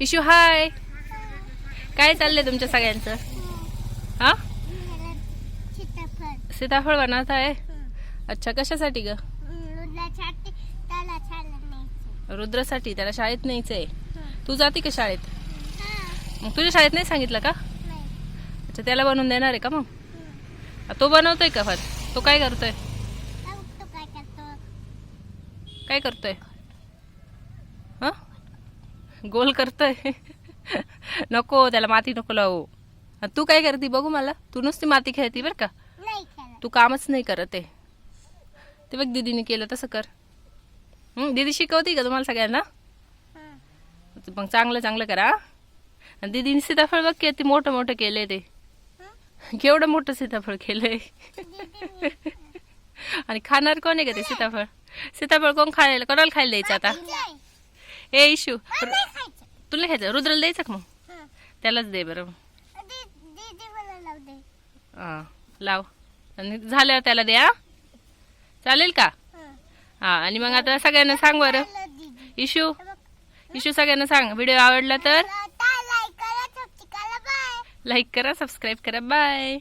Issue हाय. काय चाललंय तुमच्या सगळ्यांचं? हा? सीताफळ बनवत आहे अच्छा कशासाठी ग? त्याला न्यायचं रुद्रसाठी त्याला शाळेत न्यायचंय. तू जाते का शाळेत? मग तुझ्या शाळेत नाही सांगितलं का? अच्छा त्याला बनवून देणार आहे का मग? तो बनवतोय का फार तो काय करतोय? काय करतोय? हा? गोल करतोय. नको त्याला माती नको लावू. तू काय करते बघू मला? तू नुसती माती खेळती बरं का? तू कामच नाही करत आहे. ते बघ दीदीने केलं तसं कर. दीदी शिकवते का तुम्हाला सगळ्यांना. मग चांगलं चांगलं करा? आणि दीदीने सीताफळ बघ किती मोठं मोठं केलंय ते. केवढं मोठं सीताफळ केलंय. आणि खाणार कोण आहे का ते सीताफळ? सीताफळ कोण खायला कोणाला खायला द्यायचं आता. ए इशू. तुला खायचं. रुद्रला द्यायचं का मग. त्यालाच दे बरं. लावू हां आणि झाल्यावर त्याला द्या चालेल का? हा. आणि मग आता सगळ्यांना सांग बरं. इशू. इशू सगळ्यांना सांग. व्हिडिओ आवडला तर? लाईक करा सबस्क्राईब करा बाय